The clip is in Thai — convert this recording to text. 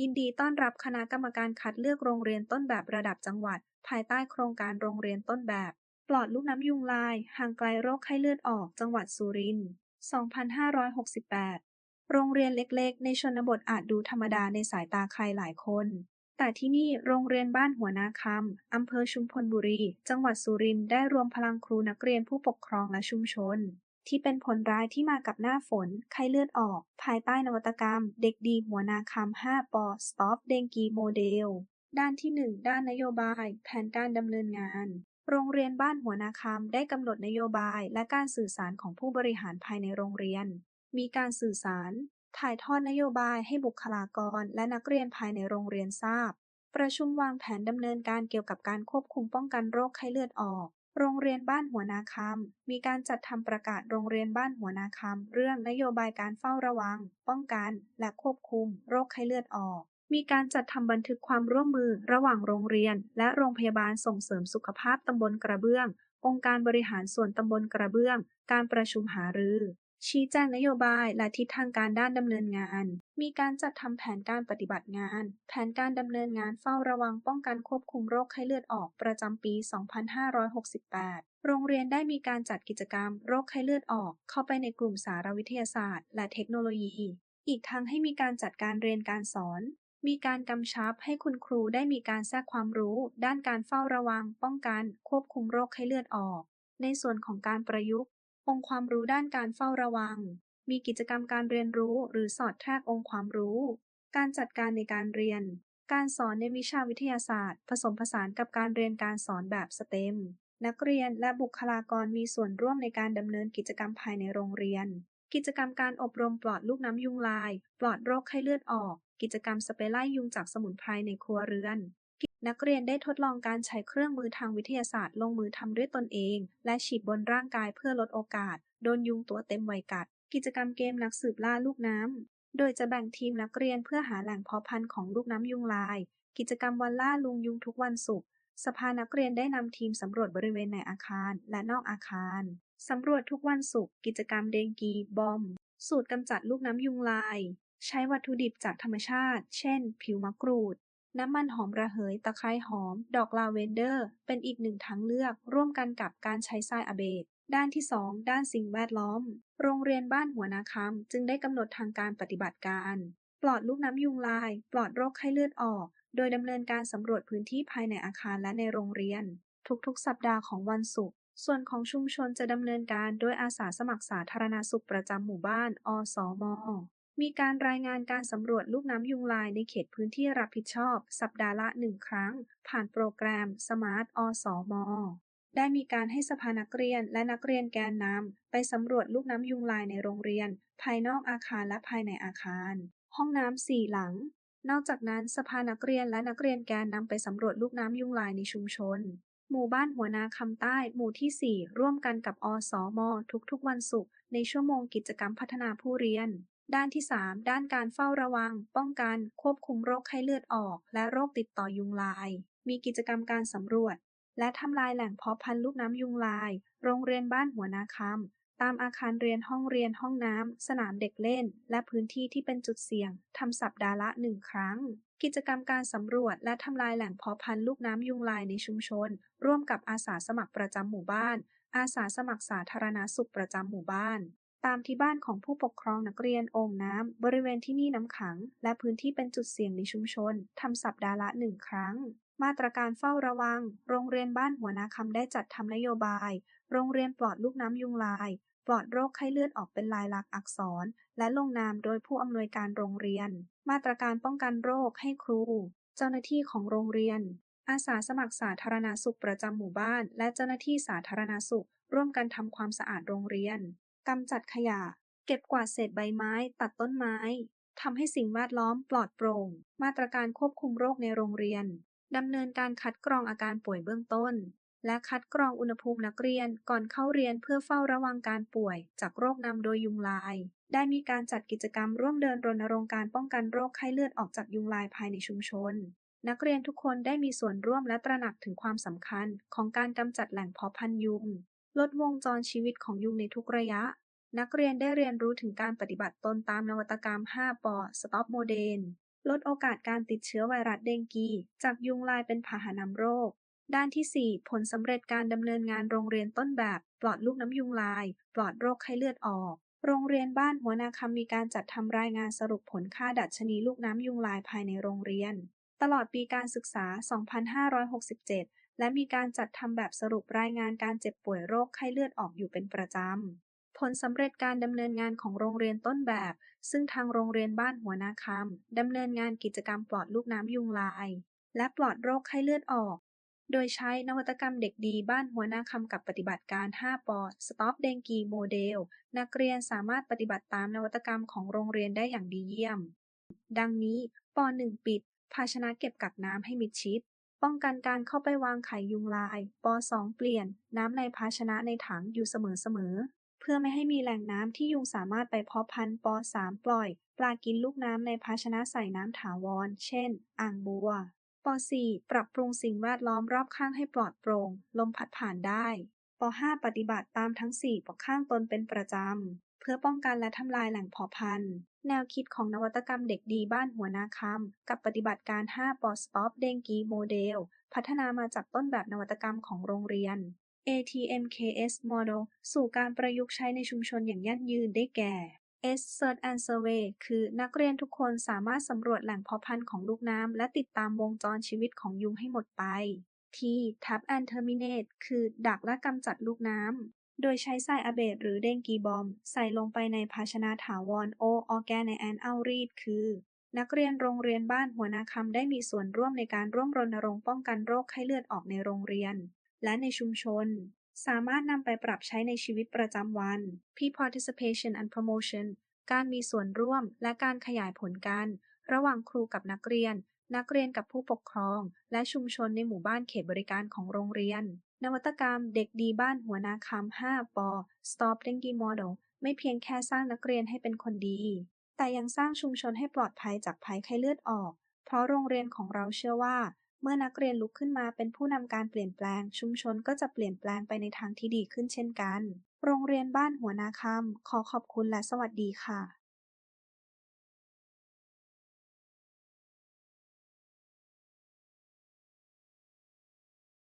ยินดีต้อนรับคณะกรรมการคัดเลือกโรงเรียนต้นแบบระดับจังหวัด ภายใต้โครงการโรงเรียนต้นแบบ ปลอดลูกน้ำยุงลาย ห่างไกลโรคไข้เลือดออก จังหวัดสุรินทร์ 2568 โรงเรียนเล็กๆ ในชนบทอาจดูธรรมดาในสายตาใครหลายคน แต่ที่นี่โรงเรียนบ้านหัวนาคำอำเภอชุมพลบุรี จังหวัดสุรินทร์ได้รวมพลังครูนักเรียนผู้ปกครองและชุมชน ที่เป็นผลร้ายที่มากับหน้าฝน ไข้เลือดออก ภายใต้นวัตกรรม เด็กดีหัวนาคำ 5 ป Stop เดงกีโมเดล ด้านที่ 1 ด้านนโยบาย แผนการดำเนินงาน โรงเรียนบ้านหัวนาคำได้กำหนดนโยบายและการสื่อสารของผู้บริหารภายในโรงเรียน มีการสื่อสาร ถ่ายทอดนโยบายให้บุคลากรและนักเรียนภายในโรงเรียนทราบ ประชุมวางแผนดำเนินการเกี่ยวกับการควบคุมป้องกันโรคไข้เลือดออก โรงเรียนบ้านหัวนาคำ มีการจัดทำประกาศโรงเรียนบ้านหัวนาคำ เรื่องนโยบายการเฝ้าระวัง ป้องกัน และควบคุม โรคไข้เลือดออก มีการจัดทำบันทึกความร่วมมือระหว่างโรงเรียน และโรงพยาบาลส่งเสริมสุขภาพตำบลกระเบื้อง องค์การบริหารส่วนตำบลกระเบื้อง การประชุมหารือ ชี้แจงนโยบายและทิศทางการด้านดำเนินงาน มีการจัดทำแผนการปฏิบัติงาน แผนการดำเนินงานเฝ้าระวังป้องกันควบคุมโรคไข้เลือดออกประจำปี 2568 โรงเรียนได้มีการจัดกิจกรรมโรคไข้เลือดออก เข้าไปในกลุ่มสารวิทยาศาสตร์ และเทคโนโลยี อีกทั้งให้มีการจัดการเรียนการสอน มีการกำชับให้คุณครูได้มีการแทรกความรู้ ด้านการเฝ้าระวัง ป้องกัน ควบคุมโรคไข้เลือดออกในส่วนของการประยุกต์ องค์ความรู้ด้านการเฝ้าระวัง มีกิจกรรมการเรียนรู้หรือสอดแทรกองค์ความรู้ การจัดการในการเรียน การสอนในวิชาวิทยาศาสตร์ ผสมผสานกับการเรียนการสอนแบบสเต็ม นักเรียนและบุคลากรมีส่วนร่วมในการดำเนินกิจกรรมภายในโรงเรียน กิจกรรมการอบรมปลอดลูกน้ำยุงลาย ปลอดโรคไข้เลือดออก กิจกรรมสเปรย์ไล่ยุงจากสมุนไพรในครัวเรือน นักเรียนได้ทดลองการใช้เครื่องมือทางวิทยาศาสตร์ลงมือทำด้วยตนเอง และฉีดบนร่างกายเพื่อลดโอกาสโดนยุงตัวเต็มวัยกัด กิจกรรมเกมนักสืบล่าลูกน้ำ โดยจะแบ่งทีมนักเรียนเพื่อหาแหล่งเพาะพันธุ์ของลูกน้ำยุงลาย กิจกรรมวันล่าลุงยุงทุกวันศุกร์สภานักเรียนได้นำทีมสำรวจบริเวณในอาคารและนอกอาคาร สำรวจทุกวันศุกร์กิจกรรมเดงกีบอม สูตรกำจัดลูกน้ำยุงลาย ใช้วัตถุดิบจากธรรมชาติ เช่น ผิวมะกรูด น้ำมันหอมระเหย ตะไคร้หอม ดอกลาเวนเดอร์ เป็นอีกหนึ่งทางเลือก ร่วมกันกับการใช้ทรายอเบดด้านที่ 2 ด้านสิ่งแวดล้อม โรงเรียนบ้านหัวนาคำจึงได้กำหนดทางการปฏิบัติการ ปลอดลูกน้ำยุงลาย ปลอดโรคไข้เลือดออก โดยดำเนินการสำรวจพื้นที่ภายในอาคารและในโรงเรียน ทุกๆ สัปดาห์ของวันศุกร์ส่วนของชุมชนจะดำเนินการโดยอาสาสมัครสาธารณสุขประจำหมู่บ้าน อสม มีการรายงานการสำรวจลูกน้ำยุงลายในเขตพื้นที่รับผิดชอบ สัปดาห์ละหนึ่งครั้ง ผ่านโปรแกรม Smart อสมได้มีการให้สภานักเรียนและนักเรียนแกนนำไปสำรวจลูกน้ำยุงลายในโรงเรียน ภายนอกอาคารและภายในอาคาร ห้องน้ำสี่หลัง นอกจากนั้นสภานักเรียนและนักเรียนแกนนำไปสำรวจลูกน้ำยุงลายในชุมชน หมู่บ้านหัวนาคำใต้ หมู่ที่ 4 ร่วมกันกับอสมทุกๆวันศุกร์ในชั่วโมงกิจกรรมพัฒนาผู้เรียน ด้านที่3ด้านการเฝ้าระวัง ป้องกัน ควบคุมโรคไข้เลือดออก และโรคติดต่อยุงลาย มีกิจกรรมการสำรวจ และทำลายแหล่งเพาะพันธุ์ลูกน้ำยุงลาย โรงเรียนบ้านหัวนาคำ ตามอาคารเรียนห้องเรียนห้องน้ำ สนามเด็กเล่น และพื้นที่ที่เป็นจุดเสี่ยง ทำสัปดาห์ละหนึ่งครั้ง กิจกรรมการสำรวจ และทำลายแหล่งเพาะพันธุ์ลูกน้ำยุงลายในชุมชน ร่วมกับอาสาสมัครประจำหมู่บ้าน อาสาสมัครสาธารณสุขประจำหมู่บ้าน ตามที่บ้านของผู้ปกครองนักเรียน โอ่งน้ำ บริเวณที่นี่น้ำขัง และพื้นที่เป็นจุดเสี่ยงในชุมชน ทำสัปดาห์ละหนึ่งครั้ง มาตรการเฝ้าระวัง โรงเรียนบ้านหัวนาคำได้จัดทำนโยบาย โรงเรียนปลอดลูกน้ำยุงลาย ปลอดโรคไข้เลือดออกเป็นลายลักษณ์อักษร และลงนามโดยผู้อำนวยการโรงเรียน มาตรการป้องกันโรคให้ครู เจ้าหน้าที่ของโรงเรียน อาสาสมัครสาธารณสุขประจำหมู่บ้าน และเจ้าหน้าที่สาธารณสุขร่วมกันทำความสะอาดโรงเรียน กำจัดขยะ เก็บกวาดเศษใบไม้ ตัดต้นไม้ทำให้สิ่งแวดล้อมปลอดโปร่ง มาตรการควบคุมโรคในโรงเรียนดำเนินการคัดกรองอาการป่วยเบื้องต้น และคัดกรองอุณหภูมินักเรียนก่อนเข้าเรียนเพื่อเฝ้าระวังการป่วยจากโรคนำโดยยุงลาย ได้มีการจัดกิจกรรมร่วมเดินรณรงค์การป้องกันโรคไข้เลือดออกจากยุงลายภายในชุมชน นักเรียนทุกคนได้มีส่วนร่วมและตระหนักถึงความสำคัญของการกำจัดแหล่งเพาะพันยุง ลดวงจรชีวิตของยุงในทุกระยะ นักเรียนได้เรียนรู้ถึงการปฏิบัติตนตามนวัตกรรม 5ป Stop โมเดลลดโอกาสการติดเชื้อไวรัสเดงกี จากยุงลายเป็นพาหะนำโรค ด้านที่ 4 ผลสำเร็จการดำเนินงานโรงเรียนต้นแบบ ปลอดลูกน้ำยุงลาย ปลอดโรคไข้เลือดออก โรงเรียนบ้านหัวนาคำมีการจัดทำรายงานสรุปผลค่าดัชนีลูกน้ำยุงลายภายในโรงเรียน ตลอดปีการศึกษา 2567 และมีการจัดทำแบบสรุปรายงานการเจ็บป่วยโรคไข้เลือดออกอยู่เป็นประจำ ผลสำเร็จการดำเนินงานของโรงเรียนต้นแบบ ซึ่งทางโรงเรียนบ้านหัวนาคำดำเนินงานกิจกรรมปลอดลูกน้ำยุงลาย และปลอดโรคไข้เลือดออก โดยใช้นวัตกรรมเด็กดีบ้านหัวนาคำกับปฏิบัติการ 5 ปอด Stop Dengue Model นักเรียนสามารถปฏิบัติตามนวัตกรรมของโรงเรียนได้อย่างดีเยี่ยม ดังนี้ป .1 ปิด ภาชนะเก็บกักน้ำให้มิดชิด ป้องกันการเข้าไปวางไข่ยุงลายป .2 เปลี่ยน น้ำในภาชนะในถังอยู่เสมอๆ เพื่อไม่ให้มีแหล่งน้ำที่ยุงสามารถไปเพาะพันธุ์ป .3 ปล่อย ปลากินลูกน้ำในภาชนะใส่น้ำถาวร เช่น อ่างบัวป .4 ปรับปรุงสิ่งแวดล้อมรอบข้างให้ปลอดโปร่ง ลมพัดผ่านได้ ป .5 ปฏิบัติตามทั้ง 4ปข้างตนเป็นประจำ เพื่อป้องกันและทำลายแหล่งเพาะพันธุ์ แนวคิดของนวัตกรรมเด็กดีบ้านหัวนาคำกับปฏิบัติการ 5ป Stop Dengue Model พัฒนามาจากต้นแบบนวัตกรรมของโรงเรียน ATMKS Model สู่การประยุกต์ใช้ในชุมชนอย่างยั่งยืนได้แก่ S Search and Survey คือนักเรียนทุกคนสามารถสำรวจแหล่งเพาะพันธุ์ของลูกน้ำและติดตามวงจรชีวิตของยุงให้หมดไป T Tap and Terminate คือ ดักและกำจัดลูกน้ำ โดยใช้ไซอาเบตหรือเดงกีบอม ใส่ลงไปในภาชนะถาวร O Organ and Outreach คือ นักเรียนโรงเรียนบ้านหัวนาคำได้มีส่วนร่วมในการร่วมรณรงค์ป้องกันโรคไข้เลือดออกในโรงเรียน และในชุมชน สามารถนำไปปรับใช้ในชีวิตประจำวัน P Participation and Promotion การมีส่วนร่วมและการขยายผลกัน ระหว่างครูกับนักเรียน นักเรียนกับผู้ปกครอง และชุมชนในหมู่บ้านเขตบริการของโรงเรียน นวัตกรรมเด็กดีบ้านหัวนาคำ5ปอ Stop Dengue Model ไม่เพียงแค่สร้างนักเรียนให้เป็นคนดี แต่ยังสร้างชุมชนให้ปลอดภัยจากภัยไข้เลือดออก เพราะโรงเรียนของเราเชื่อว่า เมื่อนักเรียนลุกขึ้นมาเป็นผู้นำการเปลี่ยนแปลง ชุมชนก็จะเปลี่ยนแปลงไปในทางที่ดีขึ้นเช่นกัน โรงเรียนบ้านหัวนาคำขอขอบคุณและสวัสดีค่ะ